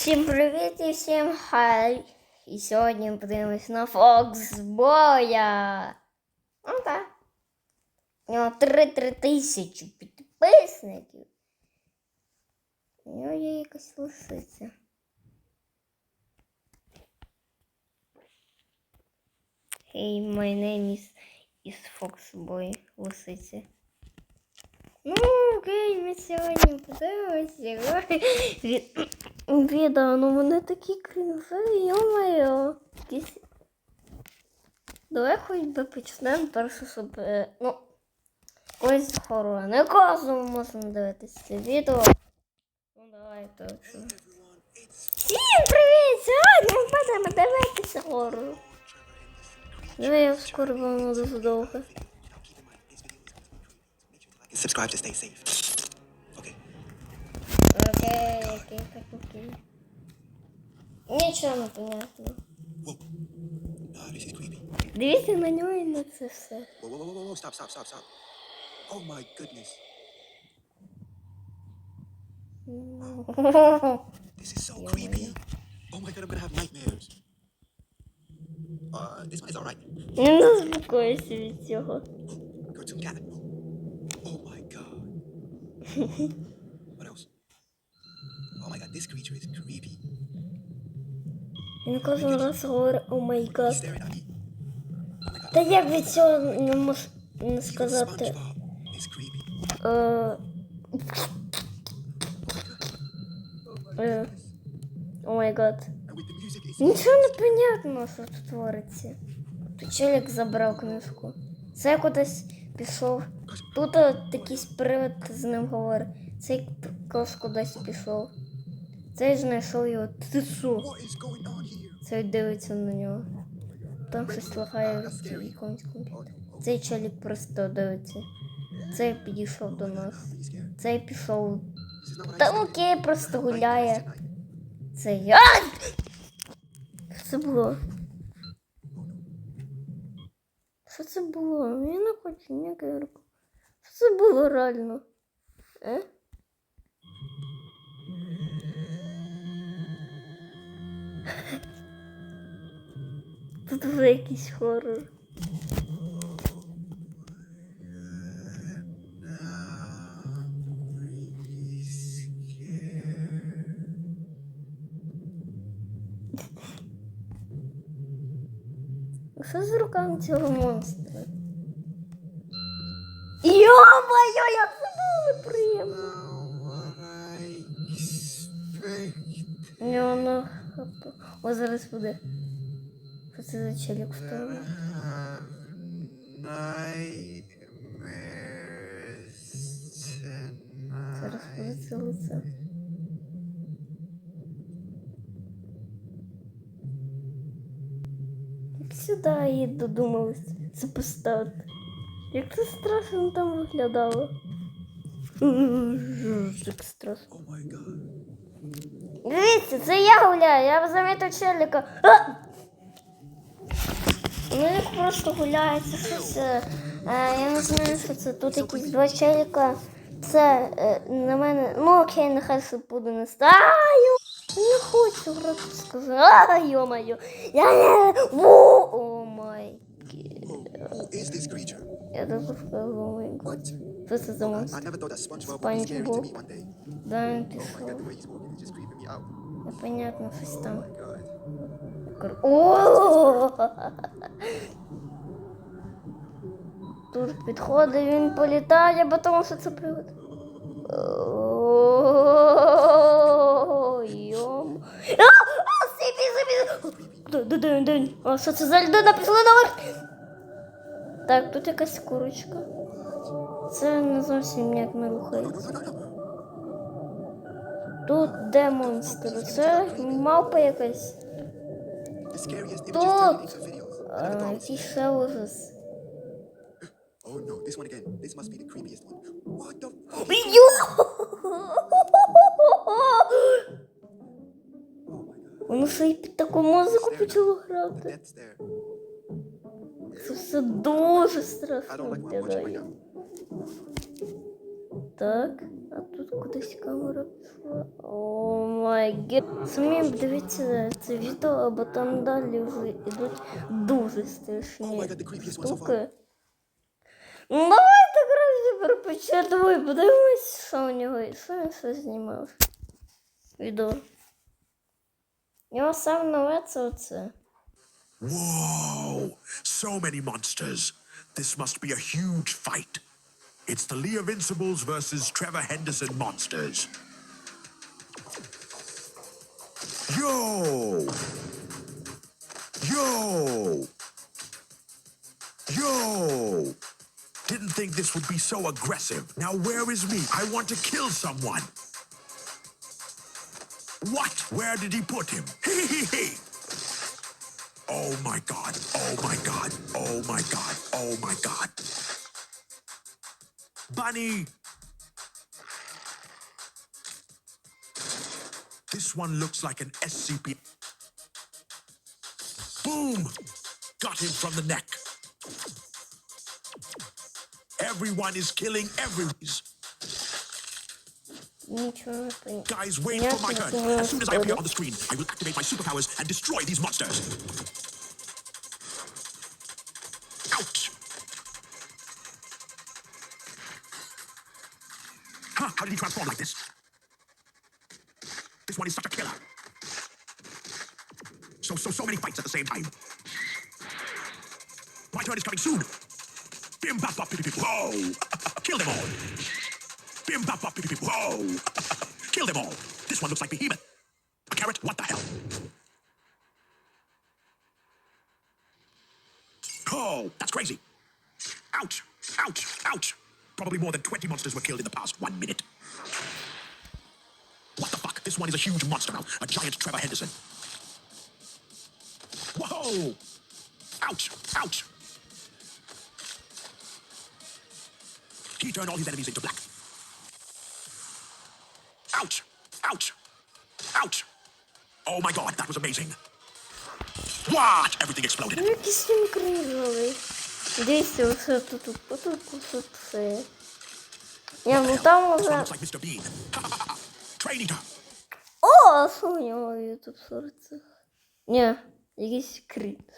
Всім привіт і всім хай! І сьогодні подивимось на Фоксбоя. Ну так. У нього 3 тисячі підписників. У нього є якась лисиця. Hey, my name is, is Foxboy. Лисиця. Ну, окей, ми сьогодні подивимося відео, ну вони такі кринжові, йо-моє. Давай хоч би почнемо перше, щоб, е, ну, ось хорора. Не кожному можна дивитися це відео. Ну, давай точно. Всім привіт! Сьогодні ми будемо дивитися хорор. Давай я скоро воно дуже довго. Subscribe to stay safe. Okay. Окей, окей, так окей. Нічого не понятно. Whoa. Nah, this is creepy. Дивіться на нього і на це все. Whoa, whoa, whoa, whoa, whoa, stop, stop, stop, stop. Oh my goodness. This is so creepy. Oh my god, I'm gonna have nightmares. Uh, this one is alright. Я не заспокоюся від цього. Cartoon cat. Oh what else? Oh my god, this creature is creepy. Він кожен раз говорить о май гад. staring at me. Oh my god. Та як від цього не можу не сказати. Е, е, О май гад. Нічого не понятно, що тут твориться. Тут челік забрав книжку. Це кудись пішов. Тут от якийсь привид з ним говорить. Цей також кудись пішов. Цей знайшов його. Ти що? Цей дивиться на нього. Там щось лагає в якомусь. Цей челік просто дивиться. Цей підійшов до нас. Цей пішов. This is not what I Та окей, просто гуляє. Цей. Ай! Це було? Що це було? Я не хочу ніякої. Що це було реально? Е? Тут вже якийсь хорор. Що з руками цього монстра? Йо-моє, як це було неприємно. У нього на О, зараз буде. Що це за челік в тому? Зараз буде це лице. Сюди її додумались це поставити. Як це страшно там виглядало. Так страшно. Дивіться, це я гуляю, я замітив челіка. А! Ну як просто гуляє, це щось. е, е, я не знаю, що це. Тут якісь два челіка. Це е, на мене. Ну окей, нехай буде не ста. Я не хочу грати сказати. А, йо-моє. Я не. Ву! О май. Who is this creature? Я так сказав, о май гад. What? Що це за I монстр? never thought that SpongeBob would be scary to SpongeBob. me one day. Да, він Oh my god, пішов. the way he's walking is just creeping me out. Непонятно, щось Oh там. my god. Кр- О! Тут підходить, він політає, бо тому що це привид. Д- що це за людина пішла наверх? Так, тут якась курочка. Це не зовсім ніяк не рухається. Тут де монстр? Це мавпа якась. Тут. А, який ще ужас. Oh no, this one again. This must be the creepiest one. What the? f- Воно ще й під таку музику почало грати. Це все дуже страшно виглядає. Так, а тут кудись камера пішла. О my god. Самі дивіться це відео, бо там далі вже йдуть дуже страшні штуки. Ну, давайте краще перепочатимо і подивимось, що у нього і що він все знімав. Відео. You're so Noetsutsu. Whoa! So many monsters. This must be a huge fight. It's the Lee Invincibles versus Trevor Henderson monsters. Yo! Yo! Yo! Didn't think this would be so aggressive. Now where is me? I want to kill someone. Where did he put him? Oh my god. Oh my god. Oh my god. Oh my god. Bunny! This one looks like an SCP. Boom! Got him from the neck. Everyone is killing everyone. Guys, wait for my turn. As soon as I appear on the screen, I will activate my superpowers and destroy these monsters. Ouch! Huh, how did he transform like this? This one is such a killer. So, so, so many fights at the same time. My turn is coming soon. Bim, bop bop bop bop. bip, Kill them all. Bim bap bop pip pip. Whoa! Kill them all. This one looks like Behemoth. A carrot? What the hell? Oh, that's crazy. Ouch! Ouch! Ouch! Probably more than 20 monsters were killed in the past one minute. What the fuck? This one is a huge monster now. A giant Trevor Henderson. Whoa! Ouch! Ouch! He turned all his enemies into black. Oh my god, that was amazing. What? Everything exploded. Ну, якийсь він крижовий. Дивіться, оце тут, тут, тут, тут, все. Ні, ну там уже... О, що у нього ютуб сорцях? Ні, якийсь кріп.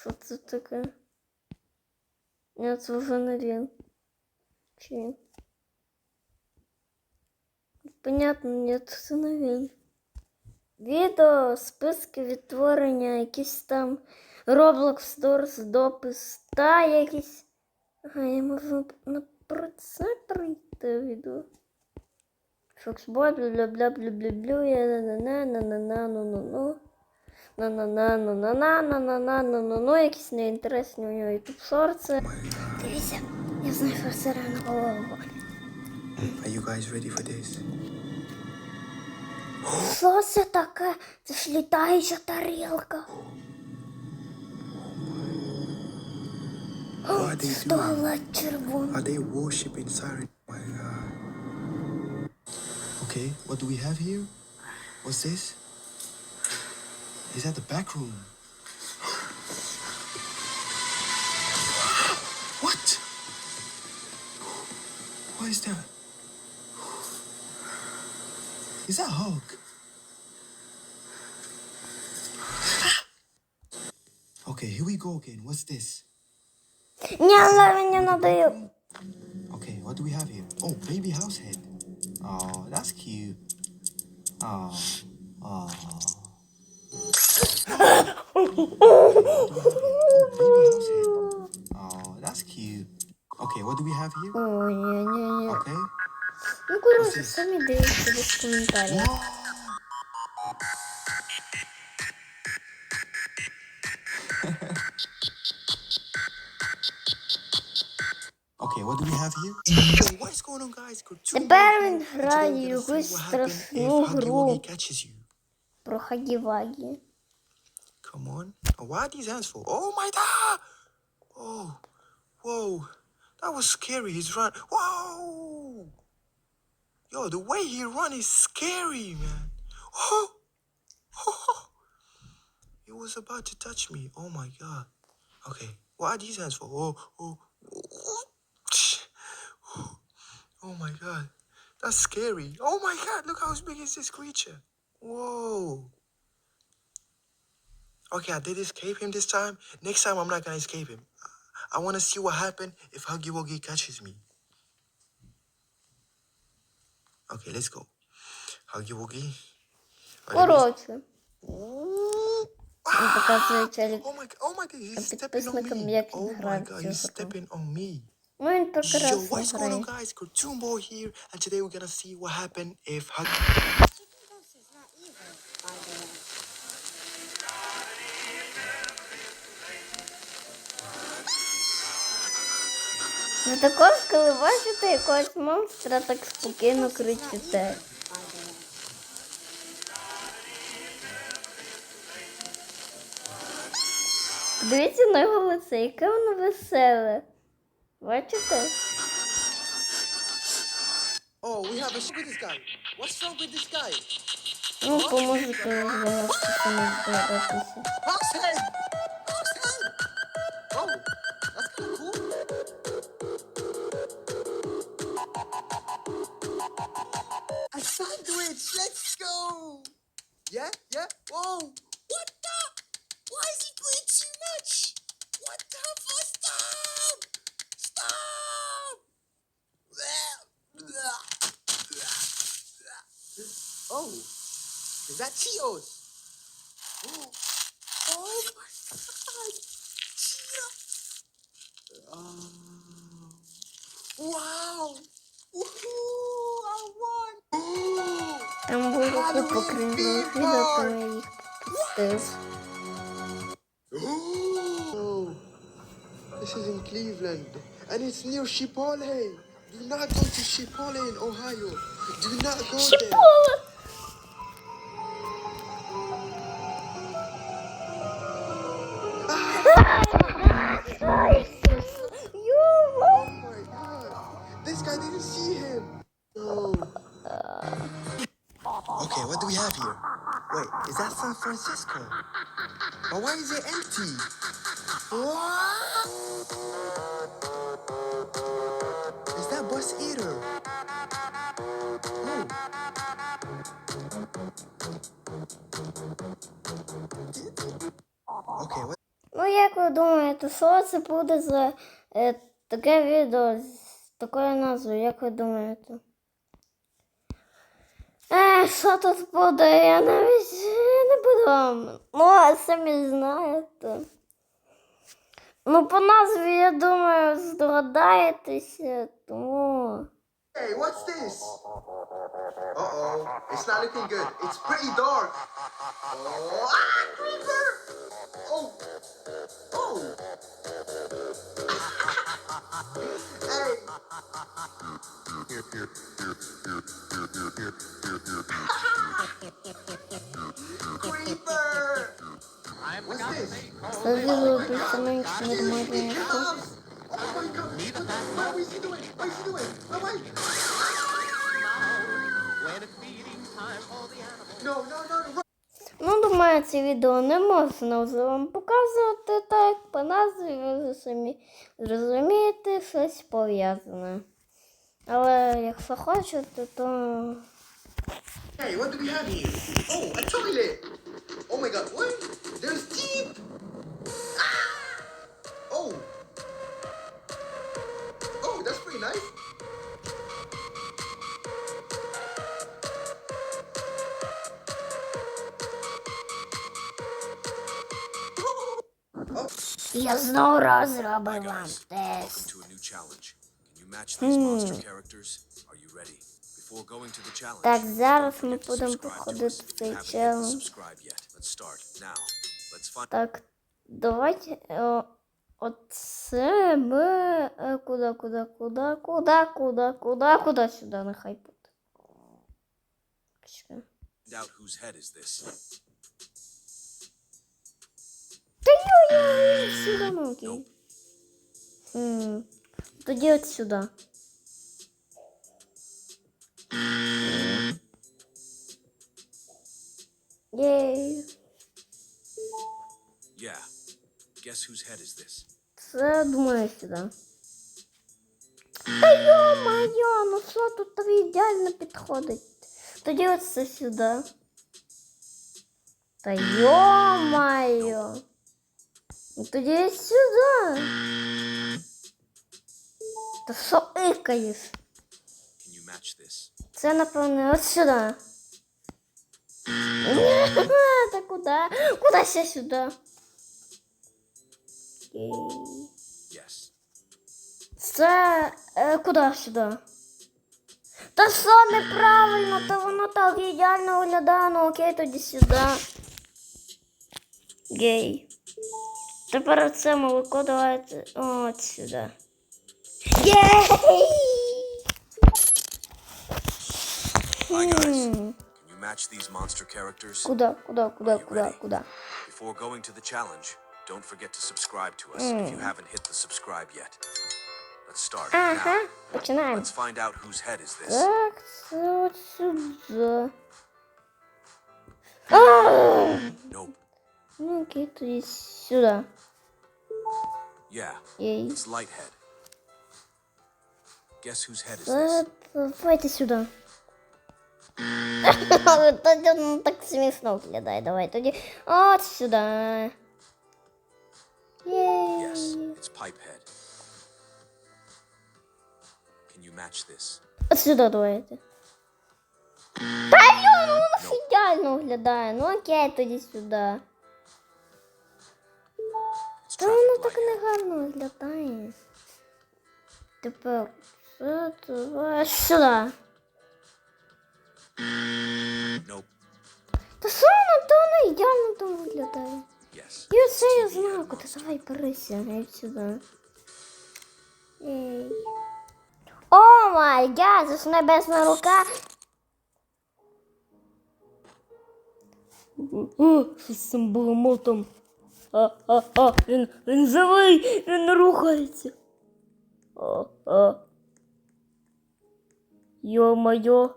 Що це таке? Ні, це вже не він. Чи він? Понятно, нет, це. Відео, списки відтворення, якісь там Roblox Doors, допис, та якісь. Ага, я можу про це пройти відео. Фоксбой, бля-бля-бля-бля-бля, я на на на на на ну ну ну на на на ну на на на на на ну ну ну якісь неінтересні у нього ютуб шорти. Дивіться, я знайшов сирену голову. Are you guys ready for this? Що це таке? Це ж літаюча тарілка. What are they doing? Туалет червоний. Are they worshipping Siren? Oh my god. Okay, what do we have here? What's this? Is that the back room? what? What is that? Is that Hulk? Ah! Okay, here we go again. What's this? Okay, what do we have here? Oh, baby house head. Oh, that's cute. Oh, oh. baby. Oh, that's cute. Okay, what do we have here? Okay. Ну, коротше, самі дивіться без коментарів. Whoa. Okay, what do we have here? Yo, what is going on, guys? Go to Тепер my він channel. Today грає we're gonna see якусь what happens страшну if Huggy гру Wuggy catches you. про Хагі-Вагі. Come on. Oh, why are these hands for? Oh my god! Oh, whoa. That was scary. He's run. Whoa! Yo, the way he run is scary, man. Oh! oh. He was about to touch me. Oh my god. Okay, what are these hands for? Oh, oh, oh. Oh my god. That's scary. Oh my god, look how big is this creature. Whoa. Okay, I did escape him this time. Next time, I'm not gonna escape him. I want to see what happens if Huggy Wuggy catches me. Okay, let's go. Huggy Wuggy. Oh, let me- Коротше, Ooh. він Ah! показує челік. Oh my god, oh my god, he's А stepping on підписникам me. як він Oh my грає в god, цю he's гру. stepping on me. Ну він Yo, прекрасно what's going on, грає. guys? Cartoon Boy here, and today we're gonna see what happened if Huggy. Ну також, коли бачите якогось монстра, так спокійно кричите. Подивіться на його лице, яке воно веселе. Бачите? Oh, we have a sh- with this guy. What's wrong with this guy? Ну, поможете розбиратися Oh, is that Cheetos? Oh my god! Cheetos! Um, wow! Woohoo! I won! Ooh! Там було купа крінжових відео, то я їх пропустив. Oh, this is in Cleveland, and it's near Chipotle. Do not go to Chipotle in Ohio. Do not go there. Чіпола! Francisco? But why is it empty? What? Is that Bus Eater? Oh. Okay, what? Ну, як ви думаєте, що це буде за е, таке відео з такою назвою, як ви думаєте? Е, що тут буде? Я навіть я не буду вам. Ну, самі знаєте. Ну, по назві, я думаю, здогадаєтеся, тому. Hey, what's this? Uh oh, it's not looking good. It's pretty dark. Oh, ah, creeper! Oh, oh. Ну, думаю, це відео не можна вже вам показувати так. По назві ви самі зрозумієте щось пов'язане. Але якщо хочете, то. Hey, what do we have here? Oh, a toilet! Oh my god, what? There's teeth! Ah! Oh! Oh, that's pretty nice. Я знову розробив вам тест. Хм. Так, зараз ми будемо проходити цей челендж. Так, давайте. О, оце ми куда, куда, куда, куда, куда, куда, куда сюди нехай буде. Doubt whose head is this? Да ё-ё. М, Тоді от сюди. Єй. Yeah. Guess whose head is this? Це думаю сюди. Та йо-моє, ну що тут тобі ідеально підходить. Тоді оце сюди. Та йо-моє. Ну тоді сюди. Та що икаєш? Це, напевно, от сюди. Та куди? Куди ще сюди? Це е, куди сюди? Та що неправильно, то воно так ідеально виглядає, ну окей, тоді сюди. Гей. Тепер це молоко давайте от сюди. Єй! Hi guys. М, Can you match these monster characters? Куди, куди, куди, куди, куди? Before going to the challenge, don't forget to subscribe to us if you haven't hit the subscribe yet. Let's start Ага, now. починаємо. Let's find out whose head is this. Так, це от сюди. А! Nope. Ну окей, тоді сюди. Yeah, Єй. it's Lighthead. Давайте сюди. Тоді ну, так смішно виглядає. Давай тоді от сюди. Єй. Yes, it's Pipehead. Can you match this? От сюди давайте. Та йо, ну воно ж ідеально виглядає. Ну окей, тоді сюди. It's Та воно Traffic так Lighthead. не гарно виглядає. Тепер сюди. Nope. Та що воно, то воно ідеально там виглядає. Yes. І оце я знаю, куди давай перися, геть сюди. Ей. О май гад, це ж небесна рука. О, з цим буломотом? А, а, а, він, він живий, він рухається. А, а. Йо-моє.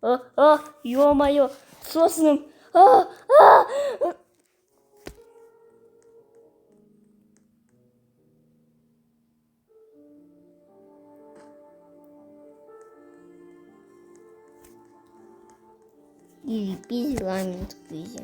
А, а, йо-моє. Що з ним? А, а. Ізі пізі ламінт пізі.